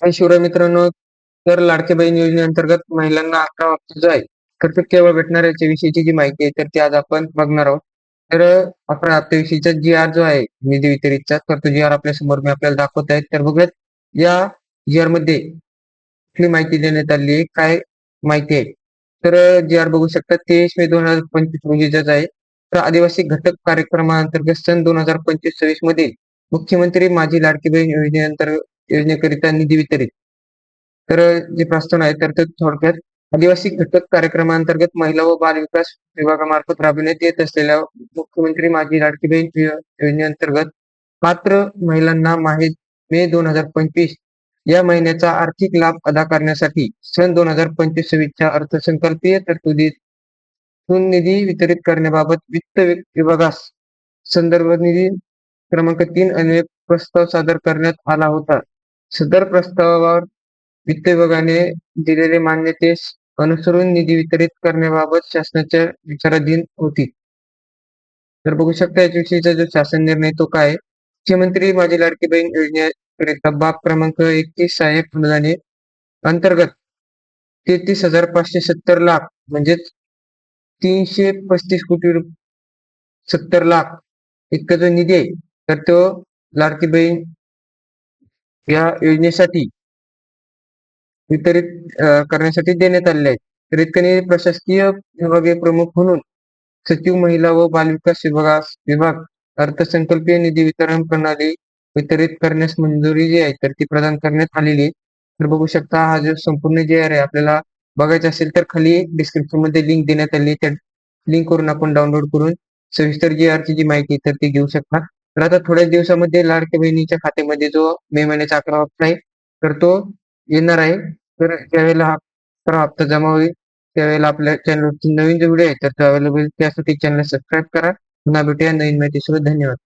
शिवराय मित्रांनो तर लाडक्या बहीण योजनेअंतर्गत महिलांना अकरा हप्ता जो आहे तर केवळ भेटणार याच्या विषयीची जी माहिती आहे तर ती आज आपण बघणार आहोत. तर अकरा हप्त्याविषयीचा जी आर जो आहे निधी वितरितचा तर तो जी आर आपल्यासमोर मी आपल्याला दाखवत आहे. तर बघूयात या जी आरमध्ये कुठली माहिती देण्यात आली आहे काय माहिती आहे? तर जी आर बघू शकता तेवीस मे दोन हजार पंचवीस रोजीचाच आहे तर आदिवासी घटक कार्यक्रमाअंतर्गत सन दोन हजार पंचवीस सव्वीसमध्ये मुख्यमंत्री माझी लाडकी बहीण योजनेअंतर्गत योजनेकरिता निधी वितरित. तर जे प्रस्तावना आहे तर ते थोडक्यात आदिवासी घटक कार्यक्रमाअंतर्गत महिला व बाल विकास विभागामार्फत राबविण्यात येत असलेल्या मुख्यमंत्री माझी लाडकी बहीण योजनेअंतर्गत पात्र महिलांना माहे मे दोन हजार पंचवीस या महिन्याचा आर्थिक लाभ अदा करण्यासाठी सन दोन हजार पंचवीस सव्वीसच्या अर्थसंकल्पीय तरतुदीतून निधी वितरित करण्याबाबत वित्त विभागास संदर्भ निधी क्रमांक तीन अन्वय प्रस्ताव सादर करण्यात आला होता. सदर प्रस्तावावर वित्त विभागाने दिलेले मान्यतेस अनुसरून निधी वितरित करण्याबाबत शासनाच्या विचाराधीन होती. तर बघू शकता याच्याविषयीचा जो शासन निर्णय तो काय मुख्यमंत्री माझी लाडकी बहीण योजनेकरिता बाब क्रमांक एकतीस सहाय्यक अनुदाने अंतर्गत तेहतीस हजार पाचशे सत्तर लाख म्हणजेच तीनशे पस्तीस कोटी सत्तर लाख इतका जो निधी आहे तर तो लाडकी बहीण या योजनेसाठी वितरित करण्यासाठी देण्यात आलेले आहेत. तर प्रशासकीय विभागीय प्रमुख म्हणून सचिव महिला व बालविकास विभागास विभाग अर्थसंकल्पीय निधी वितरण प्रणाली वितरित करण्यास मंजुरी जी आहे तर ती प्रदान करण्यात आलेली आहे. तर बघू शकता हा जो संपूर्ण जे आहे आपल्याला बघायचं असेल तर खाली डिस्क्रिप्शनमध्ये लिंक देण्यात आली त्या लिंक करून आपण डाउनलोड करून सविस्तर जी आर ची जी माहिती आहे तर ती घेऊ शकता. तर आता थोड्याच दिवसामध्ये लाडक्या बहिणीच्या खात्यामध्ये जो मे महिन्याचा अकरा हप्ता आहे तर तो येणार आहे. तर ज्यावेळेला हा अकरा हप्ता जमा होईल त्यावेळेला आपल्या चॅनलवरती नवीन जो व्हिडिओ आहे तर तो अवेलेबल त्यासाठी चॅनल सबस्क्राईब करा. पुन्हा भेटूया नवीन माहितीसोबत. धन्यवाद.